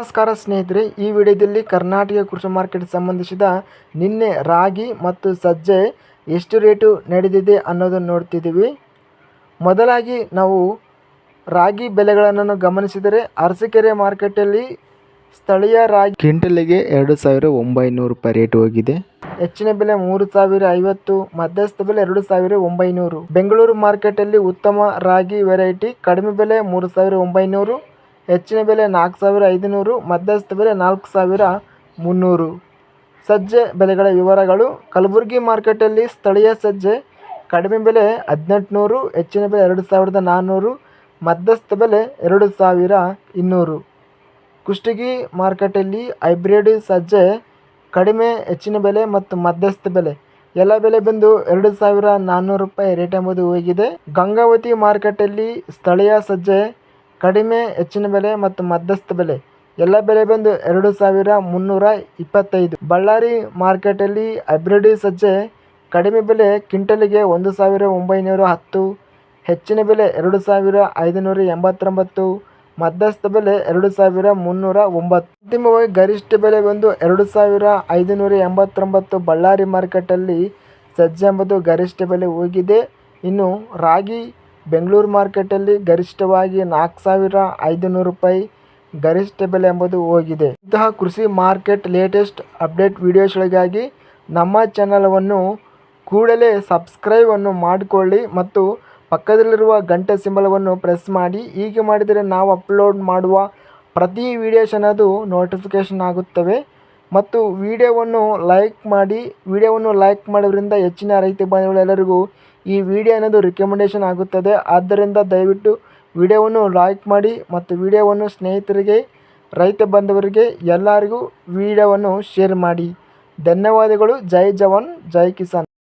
ನಮಸ್ಕಾರ ಸ್ನೇಹಿತರೆ ಈ ವಿಡಿಯೋದಲ್ಲಿ ಕರ್ನಾಟಕ ಕೃಷಿ ಮಾರ್ಕೆಟ್ ಸಂಬಂಧಿಸಿದ ನಿನ್ನೆ ರಾಗಿ ಮತ್ತು ಸಜ್ಜೆ ಎಷ್ಟು ರೇಟು ನಡೆದಿದೆ ಅನ್ನೋದನ್ನು ನೋಡ್ತಿದ್ದೀವಿ. ಮೊದಲಾಗಿ ನಾವು ರಾಗಿ ಬೆಲೆಗಳನ್ನು ಗಮನಿಸಿದರೆ ಅರಸಿಕೆರೆ ಮಾರ್ಕೆಟಲ್ಲಿ ಸ್ಥಳೀಯ ರಾಗಿ ಕ್ವಿಂಟಲಿಗೆ ಎರಡು ಸಾವಿರ ಒಂಬೈನೂರು ರೂಪಾಯಿ ರೇಟ್ ಹೋಗಿದೆ. ಹೆಚ್ಚಿನ ಬೆಲೆ ಮೂರು ಸಾವಿರ ಐವತ್ತು ಮಧ್ಯಸ್ಥ ಬೆಲೆ ಎರಡು ಸಾವಿರ ಒಂಬೈನೂರು. ಬೆಂಗಳೂರು ಮಾರ್ಕೆಟಲ್ಲಿ ಉತ್ತಮ ರಾಗಿ ವೆರೈಟಿ ಕಡಿಮೆ ಬೆಲೆ ಮೂರು ಸಾವಿರ ಒಂಬೈನೂರು. ಹೆಚ್ಚಿನ ಬೆಲೆ ನಾಲ್ಕು ಸಾವಿರ ಐದುನೂರು, ಮಧ್ಯಸ್ಥ ಬೆಲೆ ನಾಲ್ಕು ಸಾವಿರ ಮುನ್ನೂರು. ಸಜ್ಜೆ ಬೆಲೆಗಳ ವಿವರಗಳು. ಕಲಬುರಗಿ ಮಾರ್ಕೆಟಲ್ಲಿ ಸ್ಥಳೀಯ ಸಜ್ಜೆ ಕಡಿಮೆ ಬೆಲೆ ಹದಿನೆಂಟುನೂರು, ಹೆಚ್ಚಿನ ಬೆಲೆ ಎರಡು ಸಾವಿರದ ನಾನ್ನೂರು, ಮಧ್ಯಸ್ಥ ಬೆಲೆ ಎರಡು ಸಾವಿರ ಇನ್ನೂರು. ಕುಷ್ಟಗಿ ಮಾರ್ಕೆಟಲ್ಲಿ ಹೈಬ್ರಿಡ್ ಸಜ್ಜೆ ಕಡಿಮೆ, ಹೆಚ್ಚಿನ ಬೆಲೆ ಮತ್ತು ಮಧ್ಯಸ್ಥ ಬೆಲೆ. ಎಲ್ಲ ಬೆಲೆ ಬಂದು ಎರಡು ಸಾವಿರ ನಾನ್ನೂರು ರೂಪಾಯಿ ರೇಟ್ ಎಂಬುದು ಹೋಗಿದೆ. ಗಂಗಾವತಿ ಮಾರ್ಕೆಟಲ್ಲಿ ಸ್ಥಳೀಯ ಸಜ್ಜೆ ಕಡಿಮೆ, ಹೆಚ್ಚಿನ ಬೆಲೆ ಮತ್ತು ಮಧ್ಯಸ್ಥ ಬೆಲೆ. ಎಲ್ಲ ಬೆಲೆ ಬಂದು ಎರಡು ಸಾವಿರ ಮುನ್ನೂರ ಇಪ್ಪತ್ತೈದು. ಬಳ್ಳಾರಿ ಮಾರ್ಕೆಟಲ್ಲಿ ಹೈಬ್ರಿಡ್ ಸಜ್ಜೆ ಕಡಿಮೆ ಬೆಲೆ, ಕ್ವಿಂಟಲಿಗೆ ಒಂದು ಸಾವಿರ ಒಂಬೈನೂರ ಹತ್ತು. ಹೆಚ್ಚಿನ ಬೆಲೆ ಎರಡು ಸಾವಿರ ಐದುನೂರ ಎಂಬತ್ತೊಂಬತ್ತು. ಮಧ್ಯಸ್ಥ ಬೆಲೆ ಎರಡು ಸಾವಿರ ಮುನ್ನೂರ ಒಂಬತ್ತು. ಅಂತಿಮವಾಗಿ ಗರಿಷ್ಠ ಬೆಲೆ ಬಂದು ಎರಡು ಸಾವಿರ ಐದುನೂರ ಎಂಬತ್ತೊಂಬತ್ತು ಬಳ್ಳಾರಿ ಮಾರ್ಕೆಟಲ್ಲಿ ಸಜ್ಜೆ ಎಂಬುದು ಗರಿಷ್ಠ ಬೆಲೆ ಹೋಗಿದೆ. ಇನ್ನು ರಾಗಿ ಬೆಂಗಳೂರು ಮಾರ್ಕೆಟಲ್ಲಿ ಗರಿಷ್ಠವಾಗಿ ನಾಲ್ಕು ಸಾವಿರ ಐದುನೂರು ರೂಪಾಯಿ ಗರಿಷ್ಠ ಬೆಲೆ ಎಂಬುದು ಹೋಗಿದೆ. ಇಂತಹ ಕೃಷಿ ಮಾರ್ಕೆಟ್ ಲೇಟೆಸ್ಟ್ ಅಪ್ಡೇಟ್ ವಿಡಿಯೋಸ್ಗಳಿಗಾಗಿ ನಮ್ಮ ಚಾನಲವನ್ನು ಕೂಡಲೇ ಸಬ್ಸ್ಕ್ರೈಬನ್ನು ಮಾಡಿಕೊಳ್ಳಿ ಮತ್ತು ಪಕ್ಕದಲ್ಲಿರುವ ಗಂಟೆ ಸಿಂಬಲವನ್ನು ಪ್ರೆಸ್ ಮಾಡಿ. ಹೀಗೆ ಮಾಡಿದರೆ ನಾವು ಅಪ್ಲೋಡ್ ಮಾಡುವ ಪ್ರತಿ ವಿಡಿಯೋಸ್ ಅನ್ನೋದು ನೋಟಿಫಿಕೇಷನ್ ಆಗುತ್ತವೆ. ಮತ್ತು ವಿಡಿಯೋವನ್ನು ಲೈಕ್ ಮಾಡಿ ವಿಡಿಯೋವನ್ನು ಲೈಕ್ ಮಾಡೋದ್ರಿಂದ ಹೆಚ್ಚಿನ ರೈತ ಬಾಂಧವರೆಲ್ಲರಿಗೂ ಈ ವಿಡಿಯೋ ಅನ್ನೋದು ರಿಕಮೆಂಡೇಷನ್ ಆಗುತ್ತದೆ. ಆದ್ದರಿಂದ ದಯವಿಟ್ಟು ವಿಡಿಯೋವನ್ನು ಲೈಕ್ ಮಾಡಿ ಮತ್ತು ವಿಡಿಯೋವನ್ನು ಸ್ನೇಹಿತರಿಗೆ, ರೈತ ಬಂಧುವರಿಗೆ ಎಲ್ಲರಿಗೂ ವಿಡಿಯೋವನ್ನು ಶೇರ್ ಮಾಡಿ. ಧನ್ಯವಾದಗಳು. ಜೈ ಜವಾನ್, ಜೈ ಕಿಸಾನ್.